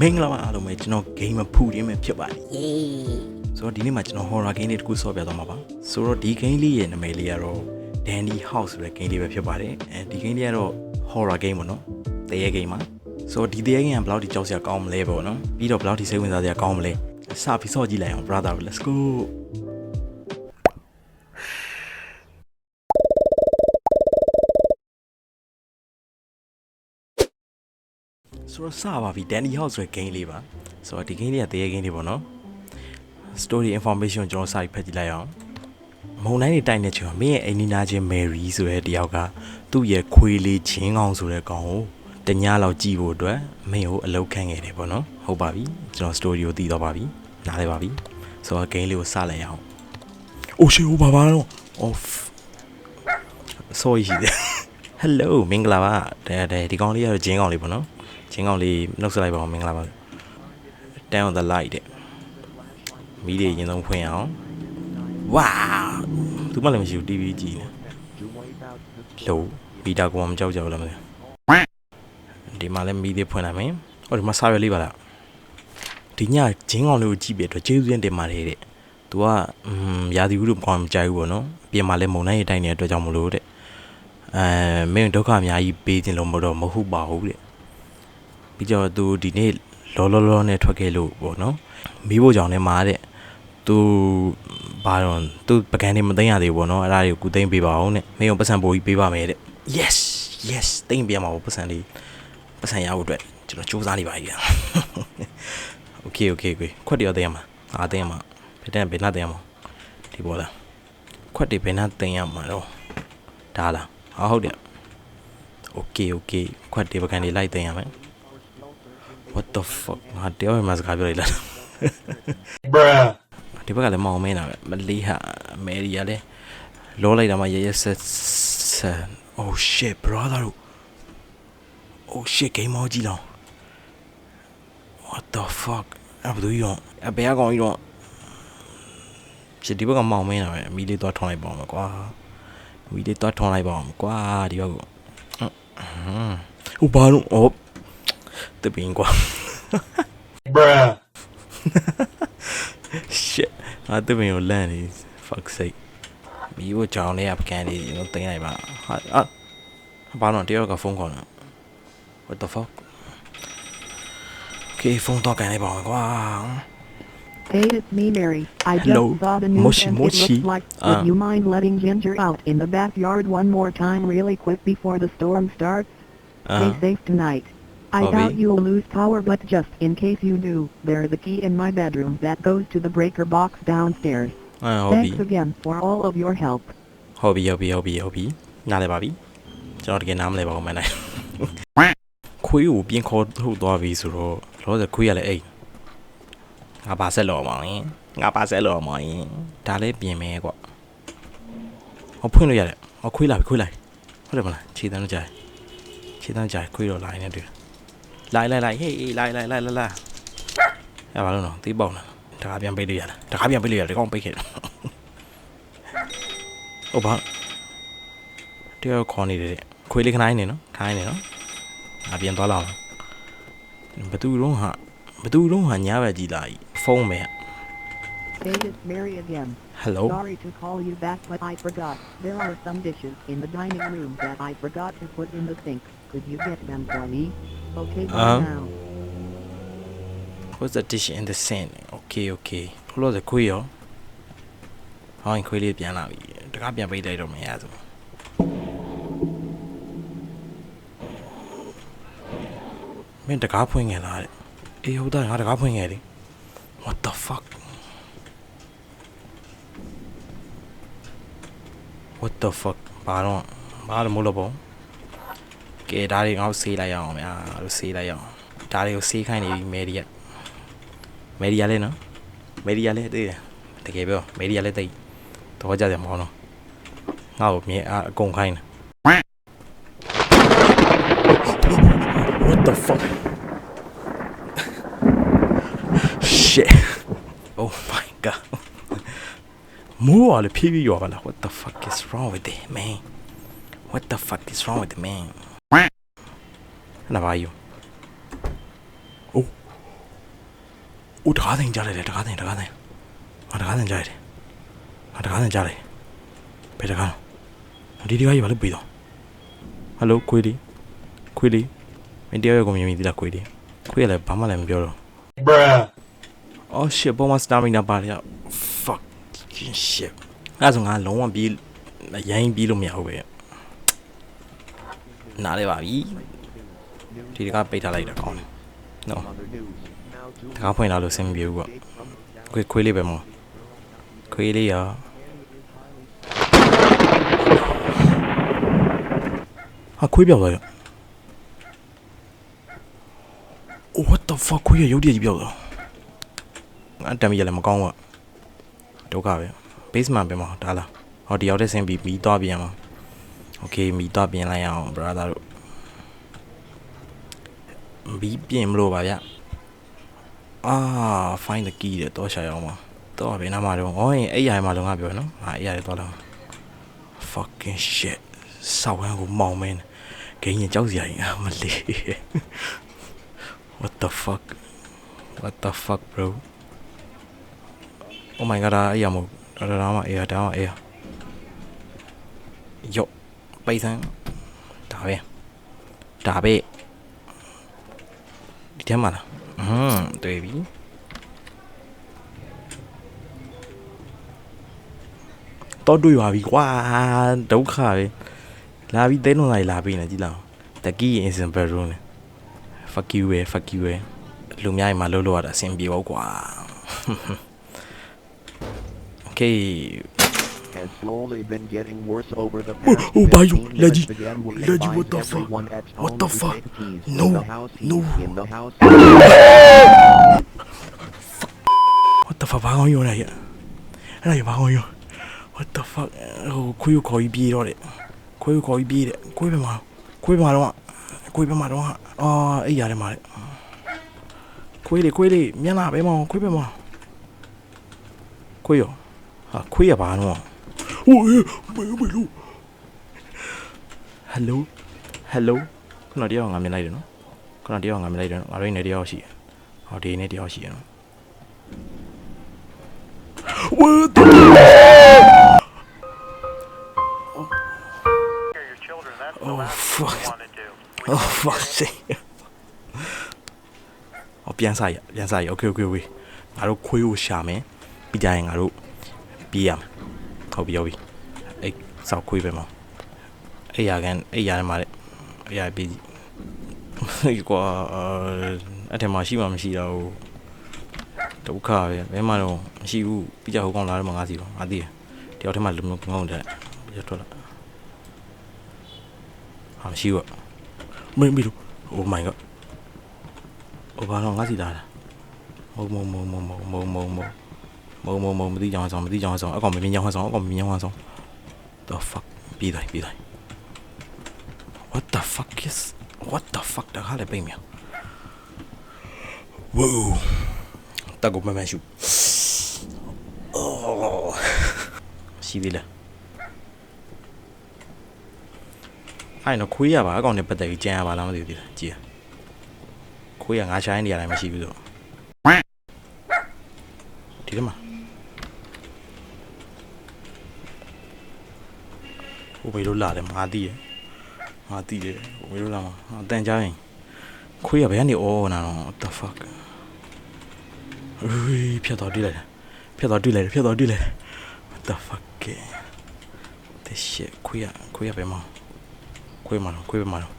မင်္ဂလာပါအားလုံးပဲကျွန်တော် game ဖူရင်းပဲဖြစ်ပါတယ်ယေဆိုတော့ဒီနေ့မှာကျွန်တော် horror game လေးတစ်ခုဆော့ပြသွားမှာပါဆိုတော့ဒီ game လေးရဲ့နာမည်လေးကတော့ Dandy House ဆိုတဲ့ game လေးပဲဖြစ်ပါတယ်အဲဒီ game လေးကတော့ horror game ပေါ့နော်တရေ game ပါဆိုတော့ဒီတရေ game ကဘယ်လောက်ထိကြောက်စရာကောင်းမလဲပေါ့နော်ပြီးတော့ဘယ်လောက်ထိစိတ်ဝင်စားစရာကောင်းမလဲစပြီးဆော့ကြည့်လိုက်အောင် brother let's go ဆိုတော့စပါပြီ Dandy House ဆိုတဲ့ game လေးပါဆိုတော့ဒီ game လေးကတရေ game လေးပေါ့နော် story information ကိုကျွန်တော်စာပြီးဖတ်ကြည့်လိုက်အောင်မုံတိုင်းတွေတိုက်နေချင်တော့မင်းရဲ့အိမ်နီးနားချင်း Mary ဆိုတဲ့တယောက်ကသူ့ရဲ့ခွေးလေးချင်းကောင်ဆိုတဲ့ကောင်ကိုတညလောက်ကြည့်ဖို့အတွက်မင်းကိုအလုပ်ခံခဲ့တယ်ပေါ့နော်ဟုတ်ပါပြီကျွန်တော် story ကိုသိတော့ပါပြီနားလည်ပါပြီဆိုတော့ game လေးကိုစလိုက်အောင်အိုးရှေဟိုဘာဘာတော့ off sorry ရှိတယ် hello မင်္ဂလာပါတဲ့တဲ့ဒီကောင်လေးကတော့ချင်းကောင်လေးပေါ့နော် ချင်းကောင်လေးနှုတ်ဆက်လိုက်ပါဦးမင်္ဂလာပါ down on the light တဲ့မီးတွေရင်ဆုံးဖွင့်အောင်ဝါသူမှလည်းမရှိဘူး TV ကြည့်နေလို့မီတာကောင်မကြောက်ကြဘူးလားမသိဘူးဒီမှာလည်းမီးတွေဖွင့်လိုက်မယ်ဟောဒီမှာစာရွက်လေးပါလားဒီညဂျင်းကောင်လေးကိုကြည့်ပြအတွက်ကျေးဇူးတင်တင်ပါတယ်တဲ့သူကอืมရာသီဥတုကောင်းမကြိုက်ဘူးပေါ့နော်အပြင်မှာလည်းမုန်တိုင်းရတိုင်းနေတဲ့အတွက်ကြောင့်မလို့တဲ့အဲမင်းဒုက္ခအများကြီးပေးခြင်းလို့မတော့မဟုတ်ပါဘူးတဲ့ ပြီးတော့သူဒီနေ့လောလောလောနဲ့ထွက်ခဲ့လို့ပေါ့နော်မီးဖို့ကြောင့်လည်းမာတဲ့သူဘာတော့သူပကံနေမသိမ်းရသေးဘူးပေါ့နော်အဲ့ဒါတွေကိုကုသိမ်းပေးပါအောင်တဲ့မင်းကိုပတ်စံပိုးကြီးပေးပါမယ်တဲ့ yes yes သိမ်းပြမှာပေါ့ပတ်စံလေးပတ်စံရဖို့အတွက်ကျွန်တော်စူးစမ်းနေပါပြီ okay okay ကိုခွက်တရသိမ်းရမှာအားသိမ်းရမှာဘယ်တန်းဘယ်နှသိမ်းရမှာဒီပေါ်လားခွက်တွေဘယ်နှသိမ်းရမှာတော့ဒါလားဟာဟုတ်တယ် okay okay ခွက်တွေပကံတွေလိုက်သိမ်းရမယ် what the fuck ငါတယောက်မှစကားပြောလိုက်လား Bruh. ဒီဘက်ကလည်းမောင်မင်းတာပဲမလေးဟာမယ်ရီကလည်းလောလိုက်တာမှရရဆက်ဆက် oh shit brother oh shit game မောကြီးလောင် what the fuck အဘဒူယောအဘယ်ကောင်ကြီးတော့ဖြစ်ဒီဘက်ကမောင်မင်းတာပဲအမီလေးသွားထောင်းလိုက်ပါအောင်ကွာအမီလေးသွားထောင်းလိုက်ပါအောင်ကွာဒီဘက်ကဟိုဘာလို့အော် တပင်းကွာ Bruh. shit ငါတပင်ကိုလန့်နေ fuck sake မီးကိုကြောင်လေးကပကန်းလေးကျွန်တော်တင်လိုက်ပါဟာအာဘာလို့တယောက်ကဖုန်းခေါ်နေ what the fuck okay ဖုန်းတော့ကန်လိုက်ပါဦးကွာ Hey, it's me, Mary. I just Hello. saw the news Moshi, and moshi. it looks like. Ah. Would you mind letting Ginger out in the backyard one more time really quick before the storm starts? Uh, Stay safe tonight. I Bobby. doubt you'll lose power but just in case you do, there's a key in my bedroom that goes to the breaker box downstairs. အာဟုတ်ပြီ Thanks again for all of your help. ဟုတ်ပြီဟုတ်ပြီဟုတ်ပြီဟုတ်ပြီနားလဲပါပြီကျွန်တော်တကယ်နားမလဲပါဘူးမနိုင်ခွေးကိုပြင်ခေါ်ထုတ်သွားပြီဆိုတော့လောဆယ်ခွေးရလဲအိတ်ငါပါဆက်လော်မောင်ရင်ငါပါဆက်လော်မောင်ရင်ဒါလည်းပြင်မယ်ကွဟောဖွင့်လို့ရတယ်ဟောခွေးလာပြီခွေးလာပြီဟုတ်တယ်မလားခြေတန်းတော့ကြာတယ်ခြေတန်းကြာတယ်ခွေးတော့လာနေတယ် လိုက်လိုက်လိုက်ဟေးလိုက်လိုက်လိုက်လိုက်လိုက်ရပါလို့နော်သေးပေါက်လားတကားပြန်ပိတ်လို့ရလားတကားပြန်ပိတ်လို့ရတယ်ဒီကောင်ပိတ်ခဲ့တယ်ဟုတ်ပါတယောက်ခေါ်နေတယ်တဲ့ခွေးလေးခဏနေနော်ခိုင်းနေနော်ငါပြန်သွားလောက်ဘသူတော့ဟာဘသူတော့ဟာညားပဲကြည်လာကြီးဖုန်းပဲ Hey, it's Mary again. Hello Sorry to call you back but I forgot. There are some dishes in the dining room that I forgot to put in the sink. Could you get them for me? Okay, bye Um, now. What's the dish in the sink? Okay, okay. ဘလို့စခွေးရောဟောင်းခွေးလေးပြန်လာပြီတကားပြန်ပိတ်လိုက်တော့မရဘူးမင်းတကားဖွင့်ငယ်လားတဲ့အေးဟုတ်တယ်ငါတကားဖွင့်ငယ်လေ What the fuck What the fuck ဘာတော့ဘာလို့မလို့ပေါ့ ကဲဒါတွေငါ့ကိုဆေးလိုက်ရအောင်ဗျာငါတို့ဆေးလိုက်ရအောင်ဒါတွေကိုဆေးခိုင်းနေပြီမယ်ဒီကမယ်ဒီကလည်းနော်မယ်ဒီကလည်းတည်တယ်တကယ်ပြောမယ်ဒီကလည်းတိတ်တော့ကြတယ်မဟုတ်တော့ငါ့ကိုမြေအအကုန်ခိုင်းတယ် What the fuck Shit Oh my god မိုးရလေဖြည်းဖြည်းရွာပါလား What the fuck is wrong with it man What the fuck is wrong with it man နာပါယူ Oh အိုးတကားသိန်ကြားလိုက်တယ်တကားသိန်တကားသိန်ငါတကားသိန်ကြားလိုက်တယ်ငါတကားသိန်ကြားလိုက်ဘယ်တကားလဲဒီဒီကကြီးဘာလို့ပြီးတော့ဟယ်လိုခွေးဒီခွေးဒီမင်းတရားရောက်ကုန်မြင်ပြီဒီလားခွေးဒီခွေးကလည်းဘာမှလည်းမပြောတော့ bruh, Oh shit ပုံမှန် stamina ပါတယ် fuck shit အဲ့ဒါဆိုငါလုံးဝပြေးရိုင်းပြေးလို့မရဘူးပဲနားလေပါပြီ ဒီတကပိတ်ထားလိုက်တာကောင်းတယ်နော်တကားဖွင့်လာလို့ဆင်မပြေဘူးပေါ့ခွေးခွေးလေးပဲမောခွေးလေးရောဟာခွေးပြောက်သွားရ What the fuck ခွေးရရုပ်တရက်ကြီးပြောက်သွားအတမ်းကြီးလည်းမကောင်းဘူးဒုက္ခပဲ basement ပဲမှာဒါလားဟောတယောက်တည်းဆင်းပြီးမီးသွားပြန်မှာ okay မီးသွားပြန်လိုက်အောင် brother တို့ မီးပြင်မလို့ပါဗျအာ find the key တဲ့တော့ရှာရအောင်ပါတော့ဘယ်နာမှာတော့ဟောရင်အဲ့ရမှာလုံးငါပြောနော်ဟာအဲ့ရတယ်တော့လား fucking shit စောက်ဝမ်းကိုမောင်မင်းဂိမ်းရင်ကြောက်စရာကြီးအမလေး what the fuck what the fuck bro Oh my god အဲ့ရမို့ဒါဒါမှအေးဒါမှအေးယောပိတ်စမ်းဒါပဲဒါပဲဒီ ထဲမှာလားอืมတွေ့ပြီတော့တွေ့ပါပြီကွာဒုက္ခပဲလာပြီးတဲလုံးလိုက်လာပြီးနေကြည့်လောက်တကီး in simple room fuck you ပဲ fuck you ပဲလူများရင်မလုပ်လို့ရတာအဆင်ပြေပေါ့ကွာ Okay has slowly been getting worse over the Oh, past oh, Bayo, 15 Leggy, minutes again, we Leggy, advise what the fuck? everyone at What home the to fuck? take keys No, in the house, no. he's in the house. What the fuck ဘာကောင်းရောလဲရအဲ့ဒါရဘာကောင်းရော What the fuck ဟိုခွေးကိုခေါ်ပြီးပြေးတော့တယ်ခွေးကိုခေါ်ပြီးပြေးတယ်ခွေးပဲမှာခွေးပဲမှာတော့ခွေးပဲမှာတော့အာအဲ့ရတယ်မှာလေခွေးလေခွေးလေမျက်နှာပဲမောင်ခွေးပဲမှာခွေးရောဟာခွေးရပါတော့ ဟိုဘယ်ဘယ်လိုဟယ်လိုဟယ်လိုခုနတရားကငါမြင်လိုက်တယ်နော်ခုနတရားကငါမြင်လိုက်တယ်နော်ငါတို့နေတရားရှိတယ်ဟောဒီနေတရားရှိတယ်နော်ဝတ် Oh fuck Oh fuck sake ော်ပြန်စားရပြန်စားရโอเคโอเคโอเคငါတို့ခွေးကိုရှာမယ်ပြီးကြရင်ငါတို့ပြေးရမယ် ဟုတ်ပြီဟုတ်ပြီအဲ့စောက်ခွေးပဲမအဲ့ရကန်အဲ့ရမှာလေအဲ့ရပြီးဟေးကွာအဲ့ထက်မှရှိမှမရှိတော့ဘူးဒုက္ခပဲဘယ်မှတော့မရှိဘူးပြီးကြဟိုကောင်လာတော့မှငါစီတော့ငါသိတယ်တယောက်တည်းမှလုံလုံငုံတယ်ရထွက်လာဟာမရှိဘူးမင်းမီလို့ Oh my god ဟိုဘာတော့ငါစီလာတာမုံမုံမုံမုံမုံမုံမုံ မုံမုံမုံမုံမသိကြောင်ဆောင်မသိကြောင်ဆောင်အကောင်မင်းကြောင်ဆောင်အကောင်မင်းကြောင်ဆောင် the fuck ပြီးတိုင်းပြီးတိုင်း what the fuck is what the fuck တခါလည်းပိတ်မြောင် wow တက်ကိုမမရှု oh ရှိသေးလားအဲ့တော့ခွေးရပါအကောင်နဲ့ပတ်သက်ပြီးကြံရပါလားမသိဘူးဒီလားကြည်ရခွေးရငါရှိုင်းနေရတိုင်းမရှိဘူးဆိုဒီကမှာ မေလို့လာတယ်မာတီးရမာတီးတယ်ဟိုမေလို့လာမှာအတန်ကြားရင်ခွေးရဘယ်ကနေအော်နာတော့ what the fuck အေးဖြတ်တော့တွေ့လိုက်တယ်ဖြတ်တော့တွေ့လိုက်တယ်ဖြတ်တော့တွေ့လိုက်တယ် what the fuck this shit ခွေးရခွေးရဘယ်မှာခွေးမှာတော့ခွေးဘယ်မှာတော့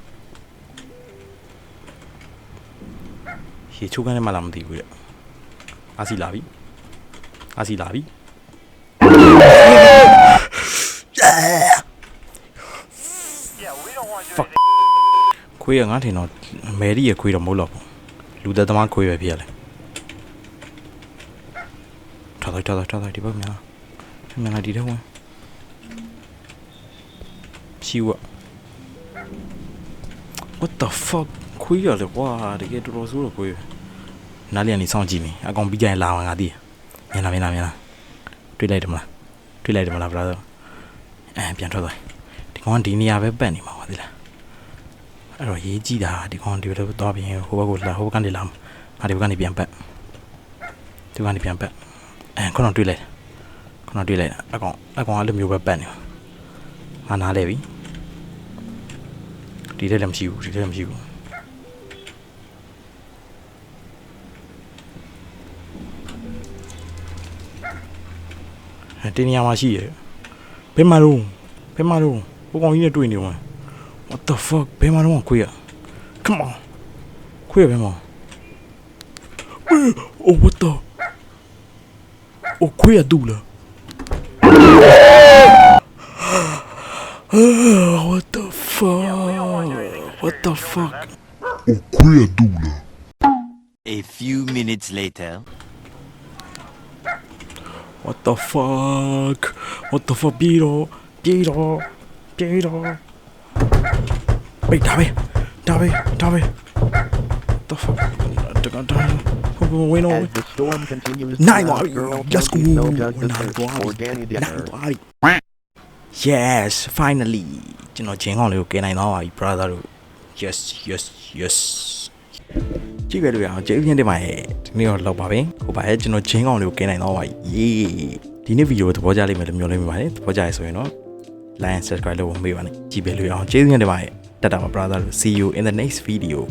ရေချိုးကန်းထဲမှာလာမသိဘူးတဲ့အာစီလာပြီအာစီလာပြီ Yeah, we don't want to do Fuck. anything. ခွေးရငါထင်တော့မယ်ရီရခွေးတော့မဟုတ်တော့ဘူးလူသက်သမားခွေးပဲဖြစ်ရလဲထားလိုက်ထားလိုက်ထားလိုက်ဒီဘက်မြန်မြန်လာဒီတော့ဝင်ရှိဝ What the fuck ခွေးရလေကွာတကယ်တော်တော်ဆိုးတော့ခွေးနားလျက်နေစောင့်ကြည့်နေအကောင်ပြီးကြရင်လာအောင်ငါသိမြင်လားမြင်လားမြင်လားတွေ့လိုက်တယ်မလားတွေ့လိုက်တယ်မလား brother အဲပြန်ထွက်သွားဒီကောင်ကဒီနေရာပဲပတ်နေမှာပါသိလား အဲ့တော့ရေးကြည့်တာဒီကောင်ဒီလိုတော့ပြင်ဟိုဘက်ကိုလာဟိုဘက်ကနေလာငါဒီဘက်ကနေပြန်ပတ်ဒီကနေပြန်ပတ်အဲခုနကတွေ့လိုက်တယ်ခုနကတွေ့လိုက်တာအကောင်အကောင်အဲ့လိုမျိုးပဲပတ်နေမှာငါနားလဲပြီဒီထဲလည်းမရှိဘူးဒီထဲလည်းမရှိဘူးအဲဒီနေရာမှာရှိရယ်ဘယ်မှာတော့ဘယ်မှာတော့ဟိုကောင်ကြီးနဲ့တွေ့နေမှာ what the fuck ဘယ်မှာတော့ခွေးရ come on ခွေးရဘယ်မှာ oh what the oh ခွေးရတူလား what the fuck what the fuck A few minutes later. what the fuck what the fuck ပြေးတော့ပြေး တော့ပြေးတော့ပိတ်ဒါပဲဒါပဲဒါပဲ the fuck တကတာဟိုဝင်းတော့ As the storm continues, Nine the Wari, girl let's go. simply no does the Nine search for Wari. Danny dinner. yes finally ကျွန်တော်ဂျင်းကောင်လေးကိုကဲနိုင်တော့ပါပြီ brother တို့ yes yes yes ကြည့်ကြလို့ရအောင်ကျေးဇူးတင်ပါတယ်ဒီနေ့တော့လောက်ပါပဲဟိုပါရဲ့ကျွန်တော်ဂျင်းကောင်လေးကိုကဲနိုင်တော့ပါပြီ yay ဒီနေ့ဗီဒီယိုသဘောကျလိမ့်မယ်လို့မျှော်လင့်မိပါတယ်သဘောကျရဆိုရင်တော့ like and subscribe လုပ်ဖို့မမေ့ပါနဲ့ကြည့်ပြလို့ရအောင်ကျေးဇူးတင်ပါတယ်တတ် Tada brother, see you in the next video.